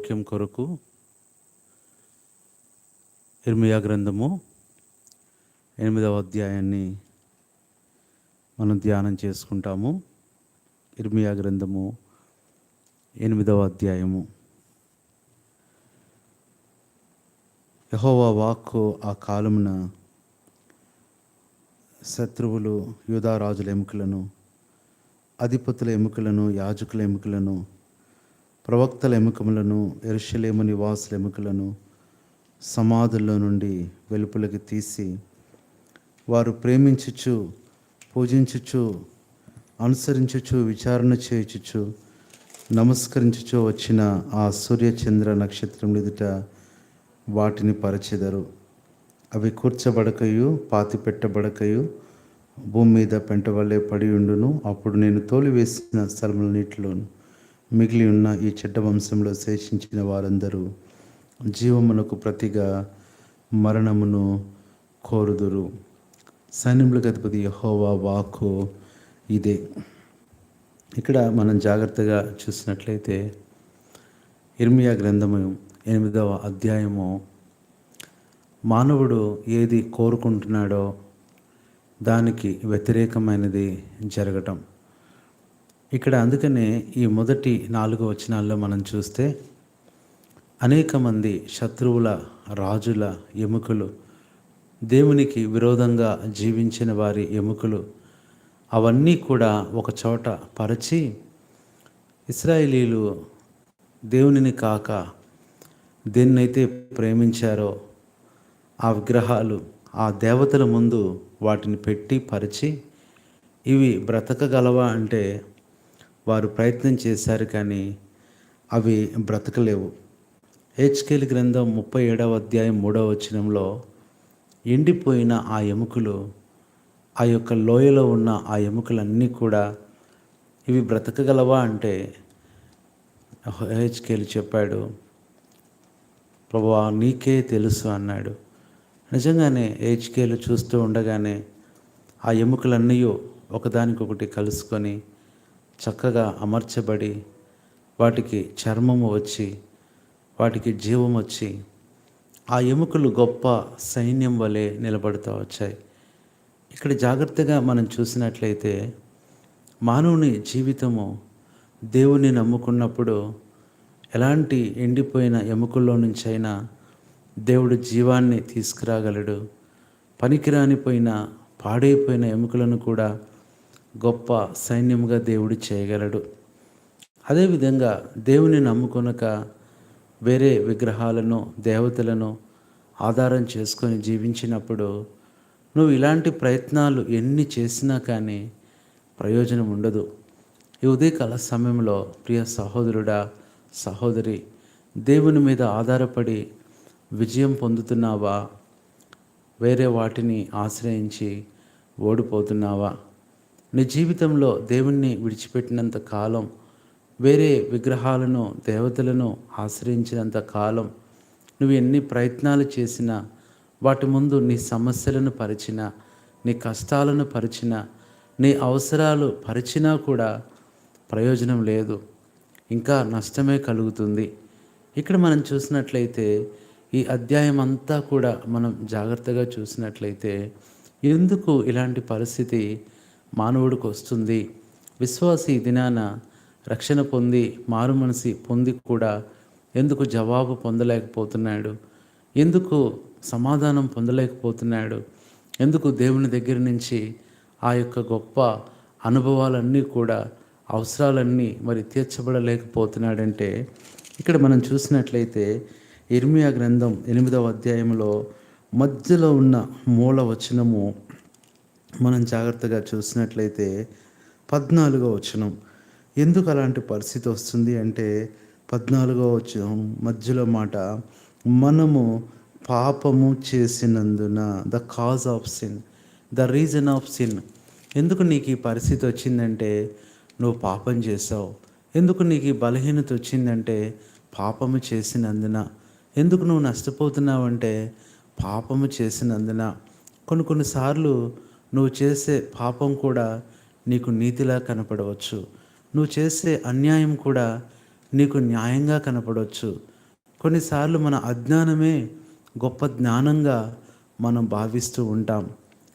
వాక్యం కొరకు ఇర్మియా గ్రంథము ఎనిమిదవ అధ్యాయాన్ని మనం ధ్యానం చేసుకుంటాము. ఇర్మియా గ్రంథము ఎనిమిదవ అధ్యాయము. యహోవా వాక్కు ఆ కాలమున శత్రువులు యూదారాజుల ఎముకలను అధిపతుల ఎముకలను యాజకుల ఎముకలను ప్రవక్తల ఎముకములను ఎరుషలేము నివాసుల ఎముకలను సమాధుల్లో నుండి వెలుపులకి తీసి వారు ప్రేమించుచు పూజించుచు అనుసరించుచు విచారణ చేయుచుచు నమస్కరించుచు వచ్చిన ఆ సూర్యచంద్ర నక్షత్రం ఎదుట వాటిని పరిచెదరు. అవి కూర్చబడకయు పాతి పెట్టబడకయు భూమి మీద పెంట వల్లే పడి ఉండును. అప్పుడు నేను తోలివేసిన స్థలముల నీటిలోను మిగిలి ఉన్న ఈ చెడ్డ వంశంలో శేషించిన వారందరూ జీవమునకు ప్రతిగా మరణమును కోరుదురు. సైన్యములకు అధిపతి యహోవా వాక్కు ఇదే. ఇక్కడ మనం జాగ్రత్తగా చూసినట్లయితే ఇర్మియా గ్రంథము ఎనిమిదవ అధ్యాయము మానవుడు ఏది కోరుకుంటున్నాడో దానికి వ్యతిరేకమైనది జరగటం. ఇక్కడ అందుకనే ఈ మొదటి నాలుగు వచనాల్లో మనం చూస్తే అనేక మంది శత్రువుల రాజుల ఎముకలు దేవునికి విరోధంగా జీవించిన వారి ఎముకలు అవన్నీ కూడా ఒక చోట పరచి ఇస్రాయేలీలు దేవునిని కాక దేన్నైతే ప్రేమించారో ఆ విగ్రహాలు ఆ దేవతల ముందు వాటిని పెట్టి పరిచి ఇవి బ్రతకగలవా అంటే వారు ప్రయత్నం చేశారు కానీ అవి బ్రతకలేవు. హెచ్కేల్ గ్రంథం ముప్పై ఏడవ అధ్యాయం మూడవ వచనంలో ఎండిపోయిన ఆ ఎముకలు ఆ యొక్క లోయలో ఉన్న ఆ ఎముకలన్నీ కూడా ఇవి బ్రతకగలవా అంటే హెచ్కేలు చెప్పాడు ప్రభువా నీకే తెలుసు అన్నాడు. నిజంగానే హెచ్కేలు చూస్తూ ఉండగానే ఆ ఎముకలన్నీ ఒకదానికొకటి కలుసుకొని చక్కగా అమర్చబడి వాటికి చర్మము వచ్చి వాటికి జీవం వచ్చి ఆ ఎముకలు గొప్ప సైన్యం వలె నిలబడుతూ వచ్చాయి. ఇక్కడ జాగ్రత్తగా మనం చూసినట్లయితే మానవుని జీవితము దేవుని నమ్ముకున్నప్పుడు ఎలాంటి ఎండిపోయిన ఎముకల్లో నుంచి అయినా దేవుడు జీవాన్ని తీసుకురాగలడు. పనికిరానిపోయిన పాడైపోయిన ఎముకలను కూడా గొప్ప సైన్యముగా దేవుడు చేయగలడు. అదేవిధంగా దేవుని నమ్ముకొనక వేరే విగ్రహాలను దేవతలను ఆధారం చేసుకొని జీవించినప్పుడు నువ్వు ఇలాంటి ప్రయత్నాలు ఎన్ని చేసినా కానీ ప్రయోజనం ఉండదు. ఈ ఉదయకాల సమయంలో ప్రియ సహోదరుడా సహోదరి దేవుని మీద ఆధారపడి విజయం పొందుతున్నావా? వేరే వాటిని ఆశ్రయించి ఓడిపోతున్నావా? నీ జీవితంలో దేవుణ్ణి విడిచిపెట్టినంత కాలం వేరే విగ్రహాలను దేవతలను ఆశ్రయించినంత కాలం నువ్వు ఎన్ని ప్రయత్నాలు చేసినా వాటి ముందు నీ సమస్యలను పరిచినా నీ కష్టాలను పరిచినా నీ అవసరాలు పరిచినా కూడా ప్రయోజనం లేదు. ఇంకా నష్టమే కలుగుతుంది. ఇక్కడ మనం చూసినట్లయితే ఈ అధ్యాయం అంతా కూడా మనం జాగ్రత్తగా చూసినట్లయితే ఎందుకు ఇలాంటి పరిస్థితి మానవుడికి వస్తుంది. విశ్వాసి దినాన రక్షణ పొంది మారు మనసి పొంది కూడా ఎందుకు జవాబు పొందలేకపోతున్నాడు? ఎందుకు సమాధానం పొందలేకపోతున్నాడు? ఎందుకు దేవుని దగ్గర నుంచి ఆ యొక్క గొప్ప అనుభవాలన్నీ కూడా అవసరాలన్నీ మరి తీర్చబడలేకపోతున్నాడంటే ఇక్కడ మనం చూసినట్లయితే ఇర్మియా గ్రంథం ఎనిమిదవ అధ్యాయంలో మధ్యలో ఉన్న మూల వచనము మనం జాగ్రత్తగా చూసినట్లయితే పద్నాలుగో వచనం. ఎందుకు అలాంటి పరిస్థితి వస్తుంది అంటే పద్నాలుగో వచనం మధ్యలో మాట మనము పాపము చేసినందున the cause of sin the reason of sin ఎందుకు నీకు ఈ పరిస్థితి వచ్చిందంటే నువ్వు పాపం చేసావు ఎందుకు నీకు ఈ బలహీనత వచ్చిందంటే పాపము చేసినందున. ఎందుకు నువ్వు నష్టపోతున్నావంటే పాపము చేసినందున. కొన్ని కొన్నిసార్లు నువ్వు చేసే పాపం కూడా నీకు నీతిలా కనపడవచ్చు. నువ్వు చేసే అన్యాయం కూడా నీకు న్యాయంగా కనపడవచ్చు. కొన్నిసార్లు మన అజ్ఞానమే గొప్ప జ్ఞానంగా మనం భావిస్తూ ఉంటాం.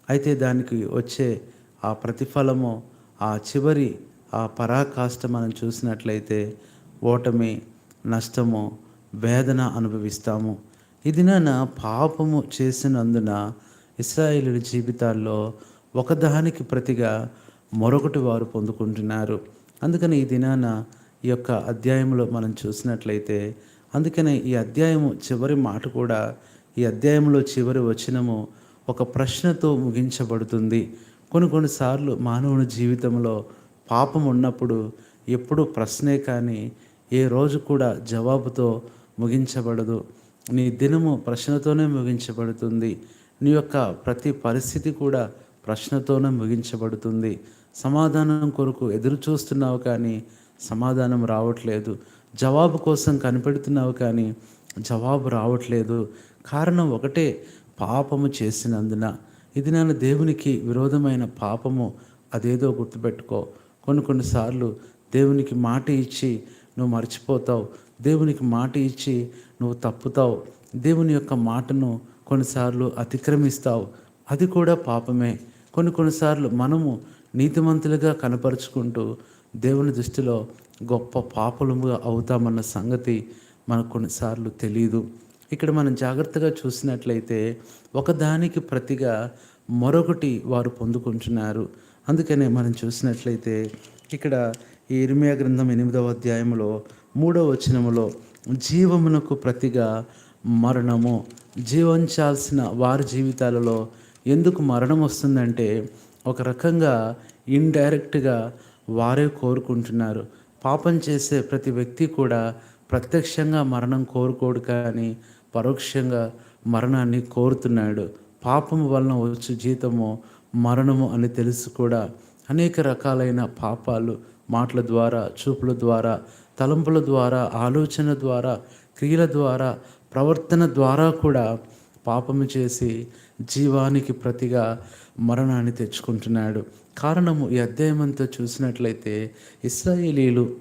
అయితే దానికి వచ్చే ఆ ప్రతిఫలము ఆ చివరి ఆ పరాకాష్ట మనం చూసినట్లయితే ఓటమి నష్టము వేదన అనుభవిస్తాము. ఇది నా పాపము చేసినందున ఇస్రాయేలు జీవితాల్లో ఒకదానికి ప్రతిగా మరొకటి వారు పొందుకుంటున్నారు. అందుకని ఈ దినాన ఈ యొక్క అధ్యాయంలో మనం చూసినట్లయితే అందుకనే ఈ అధ్యాయము చివరి మాట కూడా ఈ అధ్యాయంలో చివరి వచనము ఒక ప్రశ్నతో ముగించబడుతుంది. కొన్ని కొన్నిసార్లు మానవుని జీవితంలో పాపం ఉన్నప్పుడు ఎప్పుడు ప్రశ్నే కానీ ఏ రోజు కూడా జవాబుతో ముగించబడదు. నీ దినము ప్రశ్నతోనే ముగించబడుతుంది. నీ యొక్క ప్రతి పరిస్థితి కూడా ప్రశ్నతోనే ముగించబడుతుంది. సమాధానం కొరకు ఎదురు చూస్తున్నావు కానీ సమాధానం రావట్లేదు. జవాబు కోసం కనిపెడుతున్నావు కానీ జవాబు రావట్లేదు. కారణం ఒకటే పాపము చేసినందున. ఇది నన్ను దేవునికి విరోధమైన పాపము అదేదో గుర్తుపెట్టుకో. కొన్ని కొన్నిసార్లు దేవునికి మాట ఇచ్చి నువ్వు మర్చిపోతావు. దేవునికి మాట ఇచ్చి నువ్వు తప్పుతావు. దేవుని యొక్క మాటను కొన్నిసార్లు అతిక్రమిస్తావు. అది కూడా పాపమే. కొన్ని కొన్నిసార్లు మనము నీతిమంతులుగా కనపరుచుకుంటూ దేవుని దృష్టిలో గొప్ప పాపలుగా అవుతామన్న సంగతి మనకు కొన్నిసార్లు తెలియదు ఇక్కడ మనం జాగ్రత్తగా చూసినట్లయితే ఒకదానికి ప్రతిగా మరొకటి వారు పొందుకుంటున్నారు. అందుకనే మనం చూసినట్లయితే ఇక్కడ ఈ ఇరిమియా గ్రంథం ఎనిమిదవ అధ్యాయంలో మూడవ వచనములో జీవమునకు ప్రతిగా మరణము జీవించాల్సిన వారి జీవితాలలో ఎందుకు మరణం వస్తుందంటే ఒక రకంగా ఇండైరెక్ట్గా వారే కోరుకుంటున్నారు. పాపం చేసే ప్రతి వ్యక్తి కూడా ప్రత్యక్షంగా మరణం కోరుకోడు కానీ పరోక్షంగా మరణాన్ని కోరుతున్నాడు. పాపము వలన వచ్చు జీతము మరణము అని తెలుసు కూడా అనేక రకాలైన పాపాలు మాటల ద్వారా చూపుల ద్వారా తలంపుల ద్వారా ఆలోచన ద్వారా క్రియల ద్వారా ప్రవర్తన ద్వారా కూడా పాపము చేసి జీవానికి ప్రతిగా మరణాన్ని తెచ్చుకుంటున్నాడు. కారణము ఈ అధ్యాయం అంతా చూసినట్లయితే ఇస్రాయేలీలు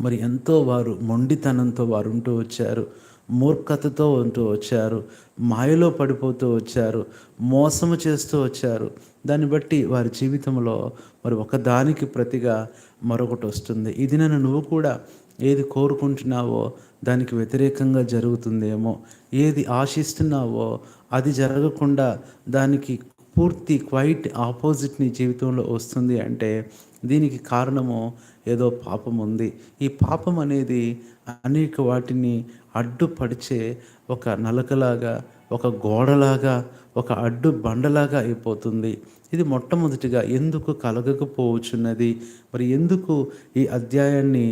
మరి ఎంతో వారు మొండితనంతో వారు ఉంటూ వచ్చారు. మూర్ఖతతో ఉంటూ వచ్చారు. మాయలో పడిపోతూ వచ్చారు. మోసము చేస్తూ వచ్చారు. దాన్ని బట్టి వారి జీవితంలో మరి ఒకదానికి ప్రతిగా మరొకటి వస్తుంది. ఇది నన్ను నువ్వు కూడా ఏది కోరుకుంటున్నావో దానికి వ్యతిరేకంగా జరుగుతుందేమో ఏది ఆశిస్తున్నావో అది జరగకుండా దానికి పూర్తి క్వైట్ ఆపోజిట్ నీ జీవితంలో వస్తుంది అంటే దీనికి కారణము ఏదో పాపం ఉంది. ఈ పాపం అనేది అనేక వాటిని అడ్డుపడిచే ఒక నలకలాగా ఒక గోడలాగా ఒక అడ్డు బండలాగా అయిపోతుంది. ఇది మొట్టమొదటిగా ఎందుకు కలగకపోవచ్చున్నది? మరి ఎందుకు ఈ అధ్యాయాన్ని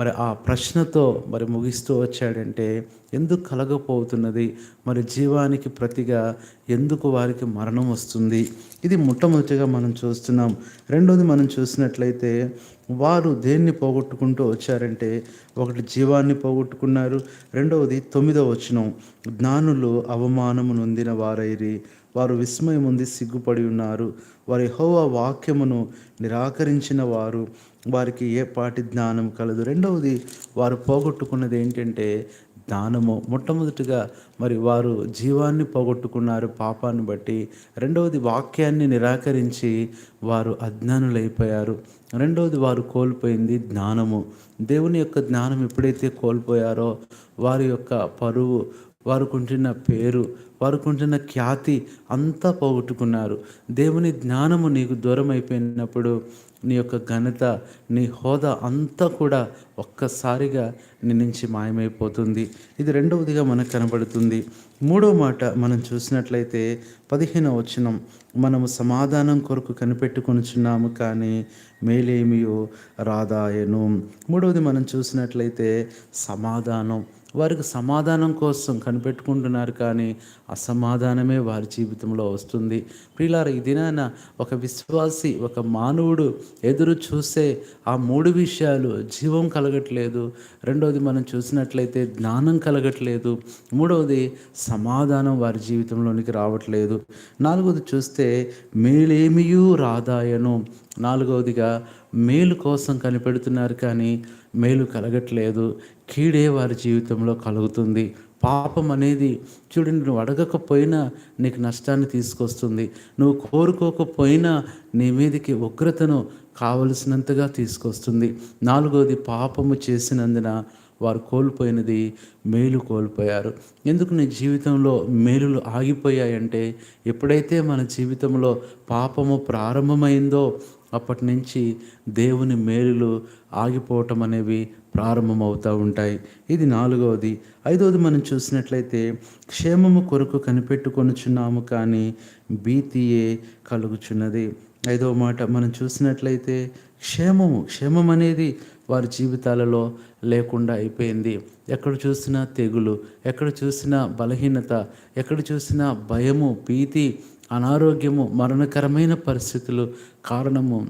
మరి ఆ ప్రశ్నతో మరి ముగిస్తూ వచ్చాడంటే ఎందుకు కలగపోతున్నది? మరి జీవానికి ప్రతిగా ఎందుకు వారికి మరణం వస్తుంది? ఇది మొట్టమొదటిగా మనం చూస్తున్నాం. రెండోది మనం చూసినట్లయితే వారు దేన్ని పోగొట్టుకుంటూ వచ్చారంటే ఒకటి జీవాన్ని పోగొట్టుకున్నారు రెండవది తొమ్మిదవ వచనం. జ్ఞానులు అవమానము నొందిన వారైరి వారు విస్మయం ఉంది సిగ్గుపడి ఉన్నారు. వారి హోవ వాక్యమును నిరాకరించిన వారు వారికి ఏ పాటి జ్ఞానం కలదు. రెండవది వారు పోగొట్టుకున్నది ఏంటంటే జ్ఞానము. మొట్టమొదటిగా మరి వారు జీవాన్ని పోగొట్టుకున్నారు పాపాన్ని బట్టి. రెండవది వాక్యాన్ని నిరాకరించి వారు అజ్ఞానులైపోయారు. రెండవది వారు కోల్పోయింది జ్ఞానము. దేవుని యొక్క జ్ఞానం ఎప్పుడైతే కోల్పోయారో వారి యొక్క పరువు వారుకుంటున్న పేరు వారుకుంటున్న ఖ్యాతి అంతా పోగొట్టుకున్నారు. దేవుని జ్ఞానము నీకు దూరం అయిపోయినప్పుడు నీ యొక్క ఘనత నీ హోదా అంతా కూడా ఒక్కసారిగా నీ నుంచి మాయమైపోతుంది. ఇది రెండవదిగా మనకు కనబడుతుంది. మూడో మాట మనం చూసినట్లయితే పదిహేనవ వచనం మనము సమాధానం కొరకు కనిపెట్టుకొనిచున్నాము కానీ మేలేమియో రాదాయను. మూడవది మనం చూసినట్లయితే సమాధానం. వారికి సమాధానం కోసం కనిపెట్టుకుంటున్నారు కానీ అసమాధానమే వారి జీవితంలో వస్తుంది. ప్రియులార ఈ దినాన ఒక విశ్వాసి ఒక మానవుడు ఎదురు చూసే ఆ మూడు విషయాలు జీవం కలగట్లేదు. రెండవది మనం చూసినట్లయితే జ్ఞానం కలగట్లేదు. మూడవది సమాధానం వారి జీవితంలోనికి రావట్లేదు. నాలుగవది చూస్తే మేలేమియూ రాదాయను. నాలుగవదిగా మేలు కోసం కనిపెడుతున్నారు కానీ మేలు కలగట్లేదు. కీడే వారి జీవితంలో కలుగుతుంది. పాపం అనేది చూడండి నువ్వు అడగకపోయినా నీకు నష్టాన్ని తీసుకొస్తుంది. నువ్వు కోరుకోకపోయినా నీ మీదకి ఉగ్రతను కావలసినంతగా తీసుకొస్తుంది. నాలుగోది పాపము చేసినందున వారు కోల్పోయినది మేలు కోల్పోయారు. ఎందుకు నీ జీవితంలో మేలులు ఆగిపోయాయంటే ఎప్పుడైతే మన జీవితంలో పాపము ప్రారంభమైందో అప్పటి నుంచి దేవుని మేలులు ఆగిపోవటం అనేవి ప్రారంభమవుతూ ఉంటాయి. ఇది నాలుగవది. ఐదవది మనం చూసినట్లయితే క్షేమము కొరకు కనిపెట్టుకొనుచున్నాము కానీ భీతియే కలుగుచున్నది. ఐదవ మాట మనం చూసినట్లయితే క్షేమము క్షేమం అనేది వారి జీవితాలలో లేకుండా అయిపోయింది. ఎక్కడ చూసినా తెగులు ఎక్కడ చూసినా బలహీనత ఎక్కడ చూసినా భయము భీతి అనారోగ్యము మరణకరమైన పరిస్థితులు కారణము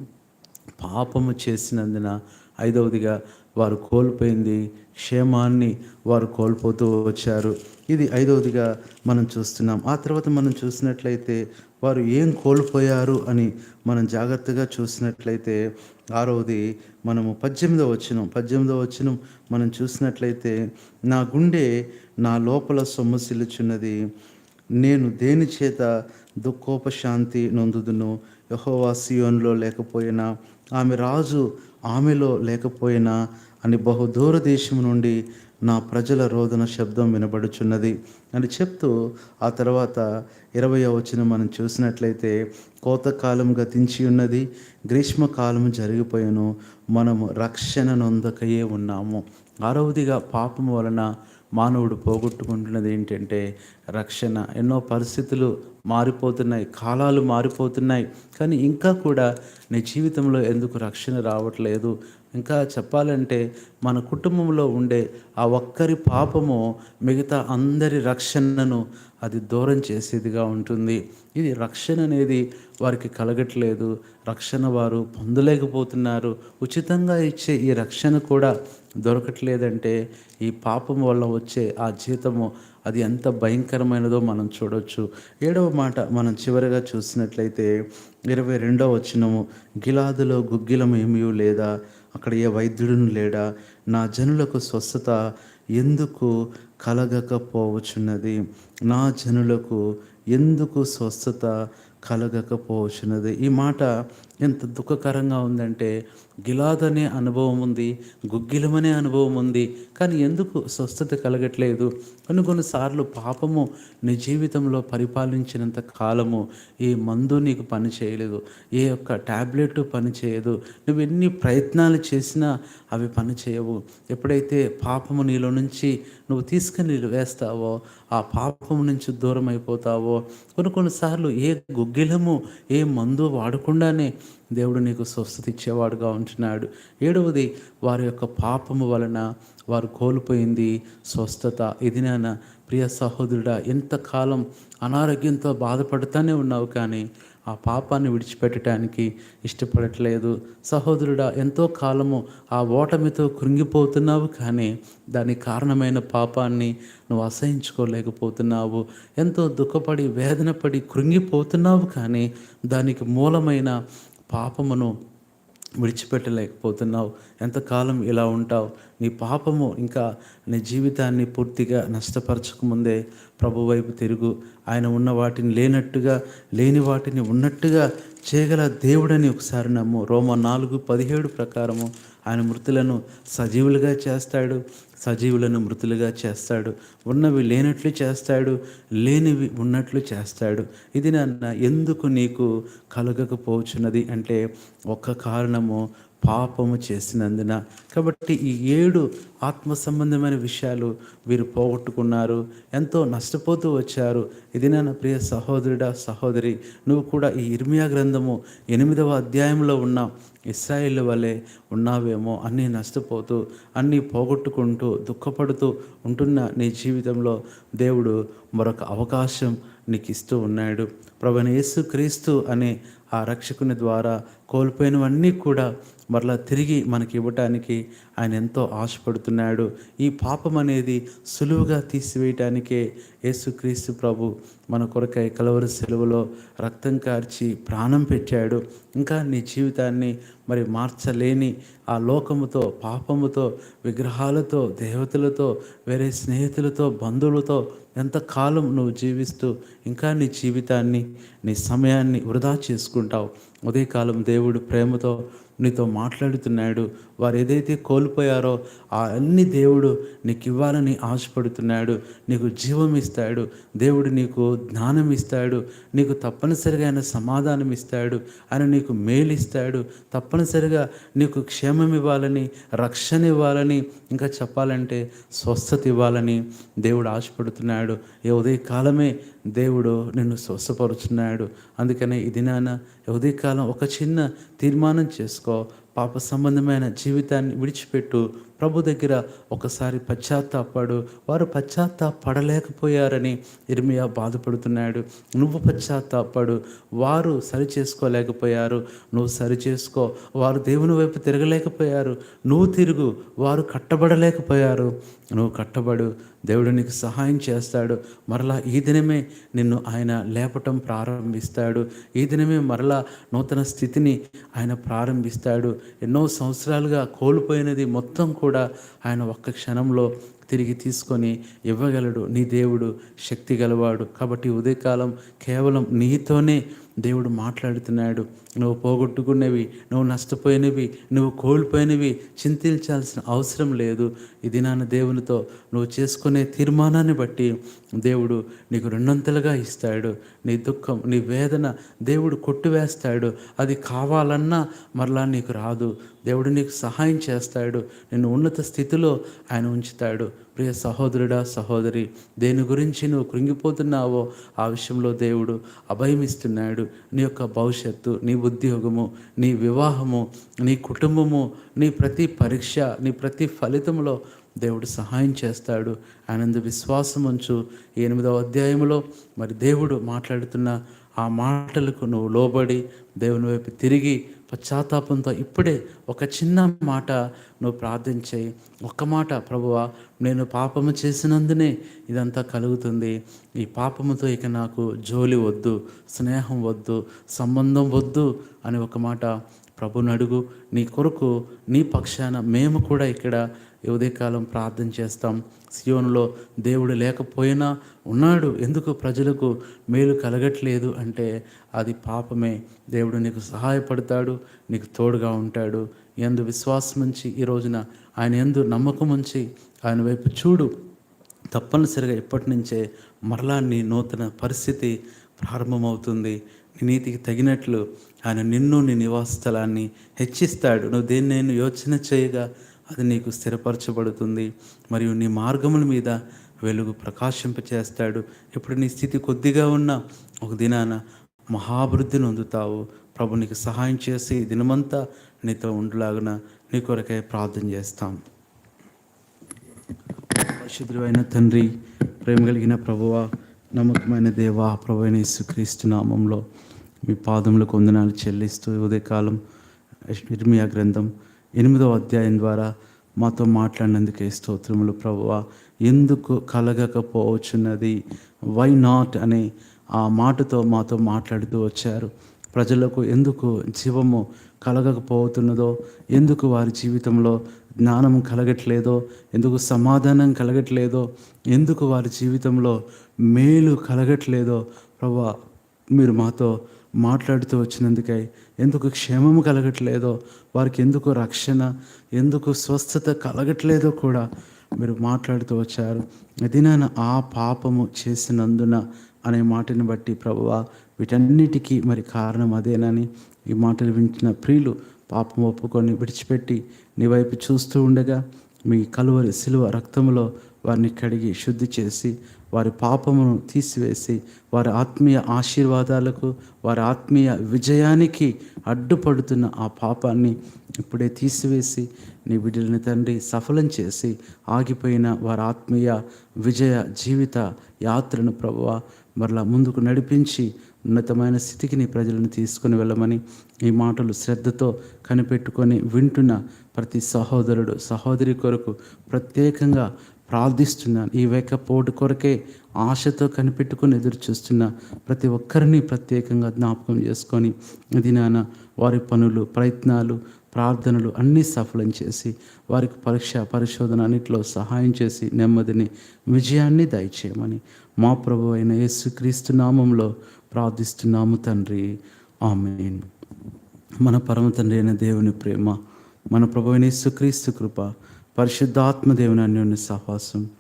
పాపము చేసినందున ఐదవదిగా వారు కోల్పోయింది క్షేమాన్ని వారు కోల్పోతూ వచ్చారు. ఇది ఐదవదిగా మనం చూస్తున్నాం. ఆ తర్వాత మనం చూసినట్లయితే వారు ఏం కోల్పోయారు అని మనం జాగ్రత్తగా చూసినట్లయితే ఆరవది మనము పద్దెనిమిదో వచ్చినం పద్దెనిమిదో వచ్చినం మనం చూసినట్లయితే నా గుండె నా లోపల సొమ్మసిల్లుచున్నది నేను దేని చేత దుఃఖోపశాంతి నొందుదును? యహోవాసియోన్లో లేకపోయినా ఆమె రాజు ఆమెలో లేకపోయినా అని బహుదూర దేశం నుండి నా ప్రజల రోదన శబ్దం వినబడుచున్నది అని చెప్తూ ఆ తర్వాత ఇరవై వచ్చిన మనం చూసినట్లయితే కోతకాలం గతించి ఉన్నది గ్రీష్మకాలం జరిగిపోయాను మనము రక్షణ నొందకయే ఉన్నాము. ఆరవదిగా పాపం వలన మానవుడు పోగొట్టుకుంటున్నది ఏంటంటే రక్షణ. ఎన్నో పరిస్థితులు మారిపోతున్నాయి కాలాలు మారిపోతున్నాయి. కానీ ఇంకా కూడా నీ జీవితంలో ఎందుకు రక్షణ రావట్లేదు? ఇంకా చెప్పాలంటే మన కుటుంబంలో ఉండే ఆ ఒక్కరి పాపము మిగతా అందరి రక్షణను అది దూరం చేసేదిగా ఉంటుంది. ఇది రక్షణ అనేది వారికి కలగట్లేదు. రక్షణ వారు పొందలేకపోతున్నారు. ఉచితంగా ఇచ్చే ఈ రక్షణ కూడా దొరకట్లేదంటే ఈ పాపం వల్ల వచ్చే ఆ జీతము అది ఎంత భయంకరమైనదో మనం చూడవచ్చు ఏడవ మాట మనం చివరిగా చూసినట్లయితే ఇరవై రెండవ వచ్చినము గిలాదులో గుగ్గిలం ఏమీ లేదా? అక్కడ ఏ వైద్యుడును లేడా? నా జనులకు స్వస్థత ఎందుకు? కలగకపోవచ్చున్నది. నా జనులకు ఎందుకు స్వస్థత కలగకపోవచ్చున్నది? ఈ మాట ఎంత దుఃఖకరంగా ఉందంటే గిలాదనే అనుభవం ఉంది గుగ్గిలమనే అనుభవం ఉంది. కానీ ఎందుకు స్వస్థత కలగట్లేదు? కొన్ని కొన్నిసార్లు పాపము నీ జీవితంలో పరిపాలించినంత కాలము ఏ మందు నీకు పని చేయలేదు ఏ యొక్క ట్యాబ్లెట్ పని చేయదు నువ్వు ఎన్ని ప్రయత్నాలు చేసినా అవి పని చేయవు. ఎప్పుడైతే పాపము నీలో నుంచి నువ్వు తీసుకుని వేస్తావో ఆ పాపం నుంచి దూరం అయిపోతావో కొన్ని కొన్నిసార్లు ఏ గుగ్గిలము ఏ మందు వాడకుండానే దేవుడు నీకు స్వస్థత ఇచ్చేవాడుగా ఉంటున్నాడు. ఏడవది వారి యొక్క పాపము వలన వారు కోల్పోయింది స్వస్థత. ఇది నాన్న ప్రియ సహోదరుడా ఎంతకాలం అనారోగ్యంతో బాధపడుతూనే ఉన్నావు కానీ ఆ పాపాన్ని విడిచిపెట్టడానికి ఇష్టపడట్లేదు. సహోదరుడా ఎంతో కాలము ఆ ఓటమితో కృంగిపోతున్నావు కానీ దానికి కారణమైన పాపాన్ని నువ్వు అసహించుకోలేకపోతున్నావు. ఎంతో దుఃఖపడి వేదనపడి కృంగిపోతున్నావు కానీ దానికి మూలమైన పాపమును విడిచిపెట్టలేకపోతున్నావు. ఎంతకాలం ఇలా ఉంటావు? నీ పాపము ఇంకా నీ జీవితాన్ని పూర్తిగా నష్టపరచకముందే ప్రభు వైపు తిరుగు. ఆయన ఉన్న వాటిని లేనట్టుగా లేని వాటిని ఉన్నట్టుగా చేయగల దేవుడని ఒకసారి నమ్ము. రోమ నాలుగు పదిహేడు ప్రకారము ఆయన మృతులను సజీవులుగా చేస్తాడు. సజీవులను మృతులుగా చేస్తాడు. ఉన్నవి లేనట్లు చేస్తాడు లేనివి ఉన్నట్లు చేస్తాడు. ఇది నన్న ఎందుకు నీకు కలగకపోవచ్చున్నది? అంటే ఒక్క కారణము పాపము చేసినందున. కాబట్టి ఈ ఏడు ఆత్మ సంబంధమైన విషయాలు వీరు పోగొట్టుకున్నారు. ఎంతో నష్టపోతూ వచ్చారు. ఇది నా ప్రియ సహోదరుడా సహోదరి నువ్వు కూడా ఈ ఇర్మియా గ్రంథము ఎనిమిదవ అధ్యాయంలో ఉన్న ఇస్రాయిల్ వలె ఉన్నావేమో అన్నీ నష్టపోతూ అన్నీ పోగొట్టుకుంటూ దుఃఖపడుతూ ఉంటున్న నీ జీవితంలో దేవుడు మరొక అవకాశం నీకు ఇస్తూ ఉన్నాడు. ప్రభు యేసు క్రీస్తు అనే ఆ రక్షకుని ద్వారా కోల్పోయినవన్నీ కూడా మరలా తిరిగి మనకి ఇవ్వటానికి ఆయన ఎంతో ఆశపడుతున్నాడు. ఈ పాపం అనేది సులువుగా తీసివేయటానికే యేసుక్రీస్తు ప్రభు మన కొరకై కలవరి సెలవులో రక్తం కార్చి ప్రాణం పెట్టాడు. ఇంకా నీ జీవితాన్ని మరి మార్చలేని ఆ లోకముతో పాపముతో విగ్రహాలతో దేవతలతో వేరే స్నేహితులతో బంధువులతో ఎంతకాలం నువ్వు జీవిస్తూ ఇంకా నీ జీవితాన్ని నీ సమయాన్ని వృధా చేసుకుంటావు. ఉదయకాలం దేవుడు ప్రేమతో నీతో మాట్లాడుతున్నాడు. వారు ఏదైతే కోల్పోయారో ఆ అన్ని దేవుడు నీకు ఇవ్వాలని ఆశపడుతున్నాడు. నీకు జీవం ఇస్తాడు. దేవుడు నీకు జ్ఞానం ఇస్తాడు. నీకు తప్పనిసరిగా ఆయన సమాధానం ఇస్తాడు. ఆయన నీకు మేలు ఇస్తాడు. తప్పనిసరిగా నీకు క్షేమం ఇవ్వాలని రక్షణ ఇవ్వాలని ఇంకా చెప్పాలంటే స్వస్థత ఇవ్వాలని దేవుడు ఆశపడుతున్నాడు. ఏ ఉదయకాలమే దేవుడు నిన్ను స్వస్థపరుచున్నాడు. అందుకనే ఈ దినాన ఉదయకాలం ఒక చిన్న తీర్మానం చేసుకో. పాప సంబంధమైన జీవితాన్ని విడిచిపెట్టు. ప్రభు దగ్గర ఒకసారి పశ్చాత్తాపడు. వారు పశ్చాత్తాపడలేకపోయారని ఇర్మియా బాధపడుతున్నాడు. నువ్వు పశ్చాత్తాపడు. వారు సరి చేసుకోలేకపోయారు నువ్వు సరి చేసుకో వారు దేవుని వైపు తిరగలేకపోయారు. నువ్వు తిరుగు. వారు కట్టబడలేకపోయారు. నువ్వు కట్టబడు దేవుడు నీకు సహాయం చేస్తాడు. మరలా ఈ దినమే నిన్ను ఆయన లేపటం ప్రారంభిస్తాడు. ఈ దినమే మరలా నూతన స్థితిని ఆయన ప్రారంభిస్తాడు. ఎన్నో సంవత్సరాలుగా కోల్పోయినది మొత్తం కూడా ఆయన ఒక్క క్షణంలో తిరిగి తీసుకొని ఇవ్వగలడు. నీ దేవుడు శక్తి గలవాడు. కాబట్టి ఉదయకాలం కేవలం నీతోనే దేవుడు మాట్లాడుతున్నాడు. నువ్వు పోగొట్టుకున్నవి నువ్వు నష్టపోయినవి నువ్వు కోల్పోయినవి చింతించాల్సిన అవసరం లేదు. ఈ దినాన దేవునితో నువ్వు చేసుకునే తీర్మానాన్ని బట్టి దేవుడు నీకు రెండొంతలుగా ఇస్తాడు. నీ దుఃఖం నీ వేదన దేవుడు కొట్టివేస్తాడు. అది కావాలన్నా మరలా నీకు రాదు. దేవుడు నీకు సహాయం చేస్తాడు. నిన్ను ఉన్నత స్థితిలో ఆయన ఉంచుతాడు. ప్రియ సహోదరుడా సహోదరి దేని గురించి నువ్వు కృంగిపోతున్నావో ఆ విషయంలో దేవుడు అభయమిస్తున్నాడు. నీ యొక్క భవిష్యత్తు నీ ఉద్యోగము నీ వివాహము నీ కుటుంబము నీ ప్రతి పరీక్ష నీ ప్రతి ఫలితంలో దేవుడు సహాయం చేస్తాడు. ఆనంద విశ్వాసం ఉంచు. ఎనిమిదవ అధ్యాయంలో మరి దేవుడు మాట్లాడుతున్న ఆ మాటలకు నువ్వు లోబడి దేవుని వైపు తిరిగి పశ్చాత్తాపంతో ఇప్పుడే ఒక చిన్న మాట నువ్వు ప్రార్థించే ఒక్క మాట ప్రభువా నేను పాపము చేసినందునే ఇదంతా కలుగుతుంది. ఈ పాపముతో ఇక నాకు జోలి వద్దు స్నేహం వద్దు సంబంధం వద్దు అని ఒక మాట ప్రభుని అడుగు. నీ కొరకు నీ పక్షాన మేము కూడా ఇక్కడ ఉదయకాలం ప్రార్థన చేస్తాం. సియోనులో దేవుడు లేకపోయినా ఉన్నాడు. ఎందుకు ప్రజలకు మేలు కలగట్లేదు? అంటే అది పాపమే. దేవుడు నీకు సహాయపడతాడు నీకు తోడుగా ఉంటాడు. ఎందు విశ్వాసం ఉంచి ఈ రోజున ఆయన ఎందు నమ్మకం ఉంచి ఆయన వైపు చూడు. తప్పనిసరిగా ఇప్పటి నుంచే మరలా నీ నూతన పరిస్థితి ప్రారంభమవుతుంది. నీ నీతికి తగినట్లు ఆయన నిన్ను నీ నివాస స్థలాన్ని హెచ్చిస్తాడు. నువ్వు దేన్ని నేను యోచన చేయగా అది నీకు స్థిరపరచబడుతుంది. మరియు నీ మార్గముల మీద వెలుగు ప్రకాశింపచేస్తాడు. ఇప్పుడు నీ స్థితి కొద్దిగా ఉన్న ఒక దినాన మహాభివృద్ధిని పొందుతావు ప్రభు నీకు సహాయం చేసి దినమంతా నీతో ఉండలాగున నీ కొరకే ప్రార్థన చేస్తాం. పరిశుద్ధులైన తండ్రి ప్రేమ కలిగిన ప్రభువ నమ్మకమైన దేవా ప్రభువైన యేసుక్రీస్తు నామంలో మీ పాదములకు వందనాలు చెల్లిస్తూ ఉదయకాలం నిర్మియా గ్రంథం ఎనిమిదవ అధ్యాయం ద్వారా మాతో మాట్లాడినందుకే స్తోత్రములు ప్రభువ. ఎందుకు కలగకపోవచ్చున్నది? వై నాట్ అనే ఆ మాటతో మాతో మాట్లాడుతూ వచ్చారు. ప్రజలకు ఎందుకు జీవము కలగకపోతున్నదో ఎందుకు వారి జీవితంలో జ్ఞానం కలగట్లేదో ఎందుకు సమాధానం కలగట్లేదో ఎందుకు వారి జీవితంలో మేలు కలగట్లేదో ప్రభా మీరు మాతో మాట్లాడుతూ వచ్చినందుకై ఎందుకు క్షేమము కలగట్లేదో వారికి ఎందుకు రక్షణ ఎందుకు స్వస్థత కలగట్లేదో కూడా మీరు మాట్లాడుతూ వచ్చారు. దినాన ఆ పాపము చేసినందున అనే మాటని బట్టి ప్రభువా వీటన్నిటికీ మరి కారణం అదేనని ఈ మాటలు వింటున్న ప్రియులు పాపం ఒప్పుకొని విడిచిపెట్టి నీ వైపు చూస్తూ ఉండగా మీ కలువరి సిలువ రక్తంలో వారిని కడిగి శుద్ధి చేసి వారి పాపమును తీసివేసి వారి ఆత్మీయ ఆశీర్వాదాలకు వారి ఆత్మీయ విజయానికి అడ్డుపడుతున్న ఆ పాపాన్ని ఇప్పుడే తీసివేసి నీ బిడ్డలని తండ్రి సఫలం చేసి ఆగిపోయిన వారి ఆత్మీయ విజయ జీవిత యాత్రను ప్రభువ మరలా ముందుకు నడిపించి ఉన్నతమైన స్థితికి నీ ప్రజలను తీసుకొని వెళ్ళమని ఈ మాటలు శ్రద్ధతో కనిపెట్టుకొని వింటున్న ప్రతి సహోదరుడు సహోదరి కొరకు ప్రత్యేకంగా ప్రార్థిస్తున్నాను. ఈ వేకపోటు కొరకే ఆశతో కనిపెట్టుకొని ఎదురు చూస్తున్న ప్రతి ఒక్కరిని ప్రత్యేకంగా జ్ఞాపకం చేసుకొని ఇది నాన్న వారి పనులు ప్రయత్నాలు ప్రార్థనలు అన్నీ సఫలం చేసి వారికి పరీక్ష పరిశోధన అన్నింటిలో సహాయం చేసి నెమ్మదిని విజయాన్ని దయచేయమని మా ప్రభు అయిన యేసుక్రీస్తు నామంలో ప్రార్థిస్తున్నాము తండ్రి. ఆమెన్. మన పరమ తండ్రి అయిన దేవుని ప్రేమ మన ప్రభు అయిన యేసుక్రీస్తు కృప పరిశుద్ధాత్మ దేవుని అన్యోన్య సహవాసం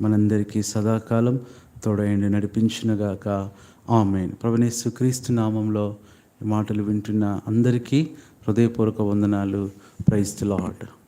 మనందరికీ సదాకాలం తోడయండి నడిపించినగాక. ఆమెన్. ప్రభునేసు క్రీస్తు నామంలో ఈ మాటలు వింటున్న అందరికీ హృదయపూర్వక వందనాలు. Praise Lord.